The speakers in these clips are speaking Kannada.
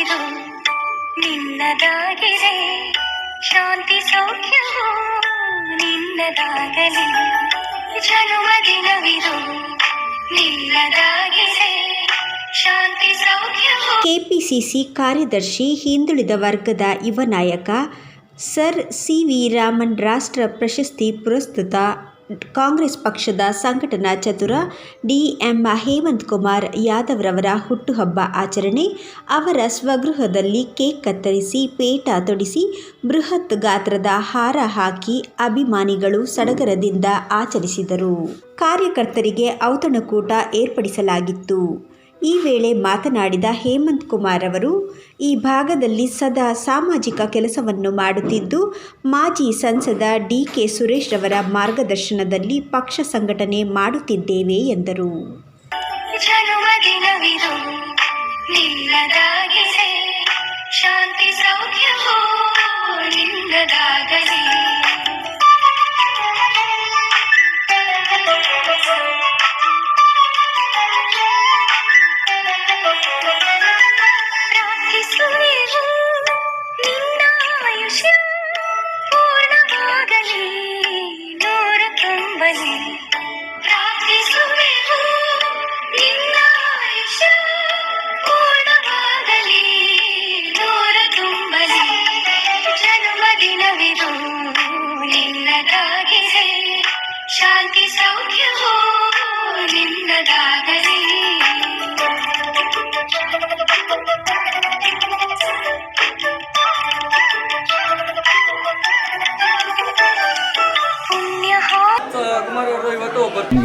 ದಿನವಿದು ನಿನ್ನದಾಗಿದೆ. ಶಾಂತಿ ಸೌಖ್ಯವು ನಿನ್ನದಾಗಲಿ. ಜನ್ಮ ದಿನವಿದು ನಿನ್ನದಾಗಿದೆ. ಶಾಂತಿ ಸೌಖ್ಯವು ಕೆಪಿಸಿಸಿ ಕಾರ್ಯದರ್ಶಿ ಹಿಂದುಳಿದ ವರ್ಗದ ಯುವ ನಾಯಕ ಸರ್ ಸಿ ವಿ ರಾಮನ್ ರಾಷ್ಟ್ರ ಪ್ರಶಸ್ತಿ ಪುರಸ್ಕೃತ. ಕಾಂಗ್ರೆಸ್ ಪಕ್ಷದ ಸಂಘಟನಾ ಚತುರ ಡಿ ಎಂ ಹೇಮಂತ್ ಕುಮಾರ್ ಯಾದವ್ರವರ ಹುಟ್ಟುಹಬ್ಬ ಆಚರಣೆ, ಅವರ ಸ್ವಗೃಹದಲ್ಲಿ ಕೇಕ್ ಕತ್ತರಿಸಿ ಪೇಟ ತೊಡಿಸಿ ಬೃಹತ್ ಗಾತ್ರದ ಹಾರ ಹಾಕಿ ಅಭಿಮಾನಿಗಳು ಸಡಗರದಿಂದ ಆಚರಿಸಿದರು. ಕಾರ್ಯಕರ್ತರಿಗೆ ಔತಣಕೂಟ ಏರ್ಪಡಿಸಲಾಗಿತ್ತು. ಈ ವೇಳೆ ಮಾತನಾಡಿದ ಹೇಮಂತ್ ಕುಮಾರ್ ಅವರು, ಈ ಭಾಗದಲ್ಲಿ ಸದಾ ಸಾಮಾಜಿಕ ಕೆಲಸವನ್ನು ಮಾಡುತ್ತಿದ್ದು, ಮಾಜಿ ಸಂಸದ ಡಿ ಕೆ ಸುರೇಶ್ ರವರ ಮಾರ್ಗದರ್ಶನದಲ್ಲಿ ಪಕ್ಷ ಸಂಘಟನೆ ಮಾಡುತ್ತಿದ್ದೇವೆ ಎಂದರು. away.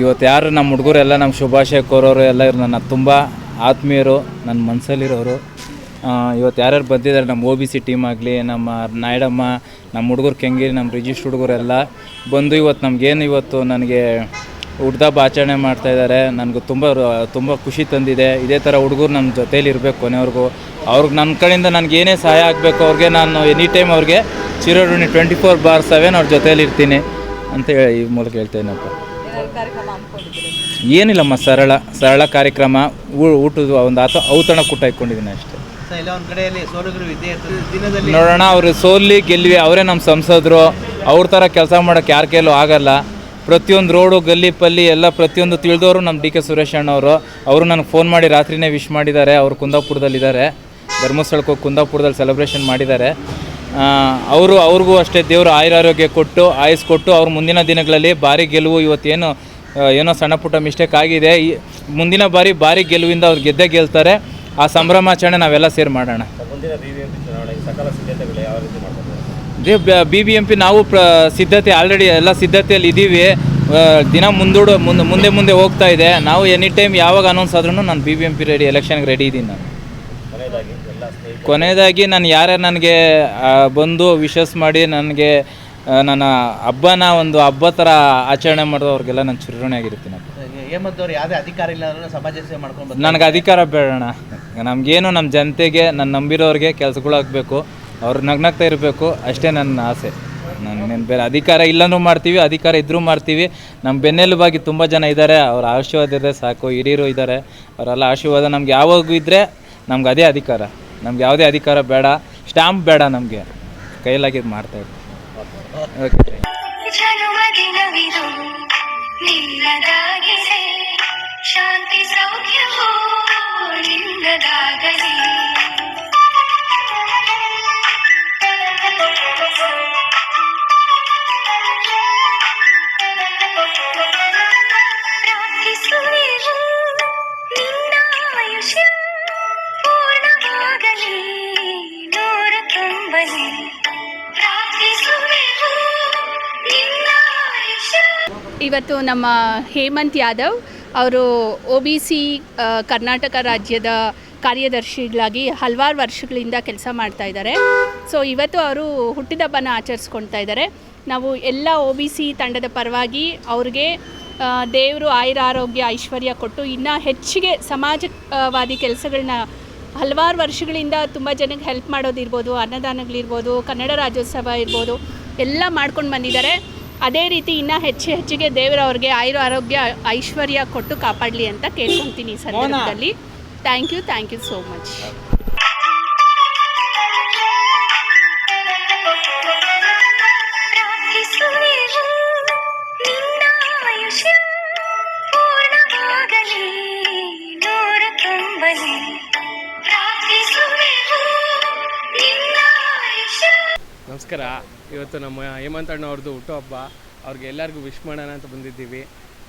ಇವತ್ತು ಯಾರು ನಮ್ಮ ಹುಡುಗರೆಲ್ಲ ನಮ್ಮ ಶುಭಾಶಯ ಕೋರೋರು ಎಲ್ಲ ಇವ್ರು ನನ್ನ ತುಂಬ ಆತ್ಮೀಯರು, ನನ್ನ ಮನಸ್ಸಲ್ಲಿರೋರು ಇವತ್ತು ಯಾರ್ಯಾರು ಬಂದಿದ್ದಾರೆ ನಮ್ಮ ಒ ಬಿ ಸಿ ಟೀಮ್ ಆಗಲಿ, ನಮ್ಮ ನಾಯ್ಡಮ್ಮ, ನಮ್ಮ ಹುಡುಗರು ಕೆಂಗೇರಿ, ನಮ್ಮ ರಿಜಿಸ್ಟ್ ಹುಡುಗರೆಲ್ಲ ಬಂದು ಇವತ್ತು ನಮಗೇನು ಇವತ್ತು ನನಗೆ ಹುಡ್ದಬ್ಬ ಆಚರಣೆ ಮಾಡ್ತಾಯಿದ್ದಾರೆ ನನಗೆ ತುಂಬ ತುಂಬ ಖುಷಿ ತಂದಿದೆ. ಇದೇ ಥರ ಹುಡುಗರು ನಮ್ಮ ಜೊತೇಲಿ ಇರಬೇಕು ಕೊನೆವರೆಗೂ. ಅವ್ರಿಗೆ ನನ್ನ ಕಡೆಯಿಂದ ನನಗೆ ಏನೇ ಸಹಾಯ ಆಗಬೇಕು, ಅವ್ರಿಗೆ ನಾನು ಎನಿ ಟೈಮ್ ಅವ್ರಿಗೆ ಚಿರೋಡಿ ಟ್ವೆಂಟಿ ಫೋರ್ ಬಾರ್ ಸೆವೆನ್ ಅವ್ರ ಜೊತೇಲಿ ಇರ್ತೀನಿ ಅಂತ ಹೇಳಿ ಈ ಮೂಲಕ ಹೇಳ್ತೇನಪ್ಪ ಏನಿಲ್ಲಮ್ಮ ಸರಳ ಸರಳ ಕಾರ್ಯಕ್ರಮ. ಊ- ಊಟದ ಒಂದು ಆತ ಔತಣ ಕೂಟ ಇಟ್ಕೊಂಡಿದ್ದೀನಿ ಅಷ್ಟೇ. ಸೊ ಎಲ್ಲ ಒಂದು ಕಡೆಯಲ್ಲಿ ಸೋಲುಗರು ಇದ್ದೇ ಇರ್ತದೆ. ದಿನದಲ್ಲಿ ನೋಡೋಣ ಅವರು ಸೋಲಿ ಗೆಲ್ವಿ ಅವರೇ ನಮ್ಮ ಸಂಸದರು. ಅವ್ರ ಥರ ಕೆಲಸ ಮಾಡೋಕ್ಕೆ ಯಾರ ಕೈಲೂ ಆಗಲ್ಲ. ಪ್ರತಿಯೊಂದು ರೋಡು ಗಲ್ಲಿ ಪಲ್ಲಿ ಎಲ್ಲ ಪ್ರತಿಯೊಂದು ತಿಳಿದವರು ನಮ್ಮ ಡಿ ಕೆ ಸುರೇಶ್ ಅಣ್ಣವರು. ಅವರು ನನಗೆ ಫೋನ್ ಮಾಡಿ ರಾತ್ರಿನೇ ವಿಶ್ ಮಾಡಿದ್ದಾರೆ. ಅವರು ಕುಂದಾಪುರದಲ್ಲಿದ್ದಾರೆ. ಧರ್ಮಸ್ಥಳಕ್ಕೆ ಹೋಗಿ ಕುಂದಾಪುರದಲ್ಲಿ ಸೆಲೆಬ್ರೇಷನ್ ಮಾಡಿದ್ದಾರೆ. ಅವರು ಅವ್ರಿಗೂ ಅಷ್ಟೇ ದೇವರು ಆಯುರಾರೋಗ್ಯ ಕೊಟ್ಟು, ಆಯುಸ್ ಕೊಟ್ಟು ಅವ್ರ ಮುಂದಿನ ದಿನಗಳಲ್ಲಿ ಭಾರಿ ಗೆಲುವು ಇವತ್ತೇನು ಏನೋ ಸಣ್ಣ ಪುಟ್ಟ ಮಿಸ್ಟೇಕ್ ಆಗಿದೆ. ಈ, ಮುಂದಿನ ಬಾರಿ ಭಾರಿ ಗೆಲುವಿಂದ ಅವ್ರು ಗೆದ್ದೇ ಗೆಲ್ತಾರೆ. ಆ ಸಂಭ್ರಮಾಚರಣೆ ನಾವೆಲ್ಲ ಸೇರಿ ಮಾಡೋಣ. ಬಿ ಬಿ ಎಂ ಪಿ ನಾವು ಪ್ರ, ಸಿದ್ಧತೆ ಆಲ್ರೆಡಿ ಎಲ್ಲ ಸಿದ್ಧತೆಯಲ್ಲಿ ಇದ್ದೀವಿ. ದಿನ ಮುಂದೂಡು, ಮುಂದೆ ಮುಂದೆ ಮುಂದೆ ಹೋಗ್ತಾ ಇದೆ. ನಾವು ಎನಿ ಟೈಮ್ ಯಾವಾಗ ಅನೌನ್ಸ್ ಆದ್ರೂ ನಾನು B B M P ready ಎಲೆಕ್ಷನ್ಗೆ ರೆಡಿ ಇದ್ದೀನಿ ನಾನು. ಕೊನೆಯದಾಗಿ ನಾನು ಯಾರ್ಯಾರು ನನಗೆ ಬಂದು ವಿಶಸ್ ಮಾಡಿ ನನಗೆ ನನ್ನ ಹಬ್ಬನ ಒಂದು ಹಬ್ಬ ಥರ ಆಚರಣೆ ಮಾಡಿದವ್ರಿಗೆಲ್ಲ ನಾನು ಚುರುಣೆ ಆಗಿರ್ತೀನಿ ಹೇಮಂತವ್ರು ಯಾವುದೇ ಅಧಿಕಾರ ಇಲ್ಲ ಅಂದ್ರೆ ಸಮಾಜ ಸೇವೆ ಮಾಡ್ಕೊಂಡು. ನನಗೆ ಅಧಿಕಾರ ಬೇಡಣ ನಮಗೇನು ನಮ್ಮ ಜನತೆಗೆ ನನ್ನ ನಂಬಿರೋರಿಗೆ ಕೆಲಸಗಳು ಆಗಬೇಕು ಅವ್ರು ನಗ್ನಗ್ತಾ ಇರಬೇಕು ಅಷ್ಟೇ ನನ್ನ ಆಸೆ. ನಾನು ಬೇರೆ ಅಧಿಕಾರ ಇಲ್ಲನೂ ಮಾಡ್ತೀವಿ ಅಧಿಕಾರ ಇದ್ರೂ ಮಾಡ್ತೀವಿ. ನಮ್ಮ ಬೆನ್ನೆಲುಬಾಗಿ ತುಂಬ ಜನ ಇದ್ದಾರೆ ಅವ್ರ ಆಶೀರ್ವಾದ ಇದ್ದರೆ ಸಾಕು ಹಿರಿಯರು ಇದ್ದಾರೆ. ಅವರೆಲ್ಲ ಆಶೀರ್ವಾದ ನಮ್ಗೆ ಯಾವಾಗೂ ಇದ್ದರೆ ನಮ್ಗೆ ಅದೇ ಅಧಿಕಾರ. ನಮ್ಗೆ ಯಾವುದೇ ಅಧಿಕಾರ ಬೇಡ ಸ್ಟ್ಯಾಂಪ್ ಬೇಡ ನಮಗೆ. ಇದು ಮಾಡ್ತಾ ಇರ್ತೀವಿ ಓಕೆ ಶಾಂತಿ ಸೌಖ್ಯವೂ ನಿನ್ನದಾಗಲಿ. ಇವತ್ತು ನಮ್ಮ ಹೇಮಂತ್ ಯಾದವ್ ಅವರು ಒ ಬಿ ಸಿ ಕರ್ನಾಟಕ ರಾಜ್ಯದ ಕಾರ್ಯದರ್ಶಿಗಳಾಗಿ ಹಲವಾರು ವರ್ಷಗಳಿಂದ ಕೆಲಸ ಮಾಡ್ತಾ ಇದ್ದಾರೆ. ಸೊ ಇವತ್ತು ಅವರು ಹುಟ್ಟಿದಬ್ಬನ ಆಚರಿಸ್ಕೊಳ್ತಾ ಇದ್ದಾರೆ. ನಾವು ಎಲ್ಲ ಒ ಬಿ ಸಿ ತಂಡದ ಪರವಾಗಿ ಅವ್ರಿಗೆ ದೇವರು ಆಯುರ ಆರೋಗ್ಯ ಐಶ್ವರ್ಯ ಕೊಟ್ಟು ಇನ್ನೂ ಹೆಚ್ಚಿಗೆ ಸಮಾಜವಾದಿ ಕೆಲಸಗಳನ್ನ ಹಲವಾರು ವರ್ಷಗಳಿಂದ ತುಂಬ ಜನಕ್ಕೆ ಹೆಲ್ಪ್ ಮಾಡೋದಿರ್ಬೋದು, ಅನ್ನದಾನಗಳಿರ್ಬೋದು, ಕನ್ನಡ ರಾಜ್ಯೋತ್ಸವ ಇರ್ಬೋದು, ಎಲ್ಲ ಮಾಡ್ಕೊಂಡು ಬಂದಿದ್ದಾರೆ. ಅದೇ ರೀತಿ ಇನ್ನೂ ಹೆಚ್ಚು ಹೆಚ್ಚಿಗೆ ದೇವರವ್ರಿಗೆ ಆಯುರ ಆರೋಗ್ಯ ಐಶ್ವರ್ಯ ಕೊಟ್ಟು ಕಾಪಾಡಲಿ ಅಂತ ಕೇಳ್ಕೊತೀನಿ ಈ ಸಂದರ್ಭದಲ್ಲಿ. Thank you thank you so much ನಮಸ್ಕಾರ ಇವತ್ತು ನಮ್ಮ ಹೇಮಂತ್ ಅಣ್ಣ ಅವ್ರದ್ದು ಹುಟ್ಟುಹಬ್ಬ ಅವ್ರಿಗೆ ಎಲ್ಲರಿಗೂ ವಿಶ್ ಮಾಡೋಣ ಅಂತ ಬಂದಿದ್ದೀವಿ.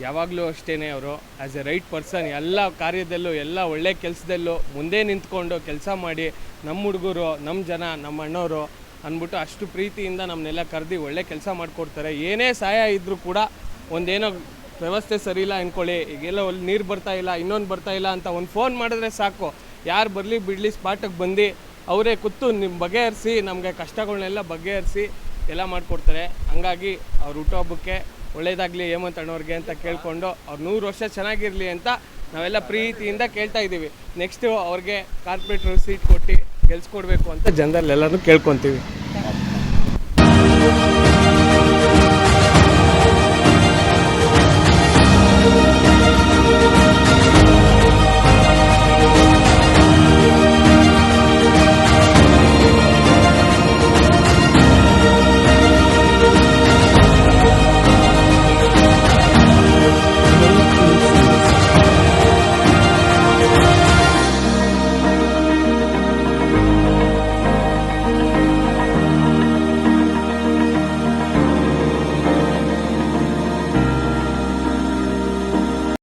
ಯಾವಾಗಲೂ ಅಷ್ಟೇ ಅವರು. ಆ್ಯಸ್ ಎ ರೈಟ್ ಪರ್ಸನ್ ಎಲ್ಲ ಕಾರ್ಯದಲ್ಲೂ, ಎಲ್ಲ ಒಳ್ಳೆ ಕೆಲಸದಲ್ಲೂ ಮುಂದೆ ನಿಂತ್ಕೊಂಡು ಕೆಲಸ ಮಾಡಿ ನಮ್ಮ ಹುಡುಗರು, ನಮ್ಮ ಜನ, ನಮ್ಮ ಅಣ್ಣವರು ಅಂದ್ಬಿಟ್ಟು ಅಷ್ಟು ಪ್ರೀತಿಯಿಂದ ನಮ್ಮನ್ನೆಲ್ಲ ಕರೆದು ಒಳ್ಳೆ ಕೆಲಸ ಮಾಡಿಕೊಡ್ತಾರೆ. ಏನೇ ಸಹಾಯ ಇದ್ದರೂ ಕೂಡ ಒಂದೇನೋ ವ್ಯವಸ್ಥೆ ಸರಿ ಇಲ್ಲ ಅಂದ್ಕೊಳ್ಳಿ ಈಗೆಲ್ಲ ಅಲ್ಲಿ ನೀರು ಬರ್ತಾ ಇಲ್ಲ, ಇನ್ನೊಂದು ಬರ್ತಾ ಇಲ್ಲ ಅಂತ ಒಂದು ಫೋನ್ ಮಾಡಿದ್ರೆ ಸಾಕು. ಯಾರು ಬರಲಿ, ಬಿಡಲಿ ಸ್ಪಾಟಿಗೆ ಬಂದು ಅವರೇ ಕೂತು ನಿಮ್ಮ ಬಗೆಹರಿಸಿ, ನಮಗೆ ಕಷ್ಟಗಳನ್ನೆಲ್ಲ ಬಗೆಹರಿಸಿ ಎಲ್ಲ ಮಾಡಿಕೊಡ್ತಾರೆ. ಹಂಗಾಗಿ ಅವ್ರ ಹುಟ್ಟುಹಬ್ಬಕ್ಕೆ ಒಳ್ಳೇದಾಗಲಿ ಹೇಮಂತ್ ಅಣ್ಣವ್ರಿಗೆ ಅಂತ ಕೇಳಿಕೊಂಡು ಅವ್ರು ನೂರು ವರ್ಷ ಚೆನ್ನಾಗಿರಲಿ ಅಂತ ನಾವೆಲ್ಲ ಪ್ರೀತಿಯಿಂದ ಕೇಳ್ತಾ ಇದ್ದೀವಿ. ನೆಕ್ಸ್ಟು ಅವ್ರಿಗೆ ಕಾರ್ಪೊರೇಟ್ರ್ ಸೀಟ್ ಕೊಟ್ಟು ಗೆಲ್ಸ್ಕೊಡ್ಬೇಕು ಅಂತ ಜನರಲ್ಲೆಲ್ಲರೂ ಕೇಳ್ಕೊತೀವಿ.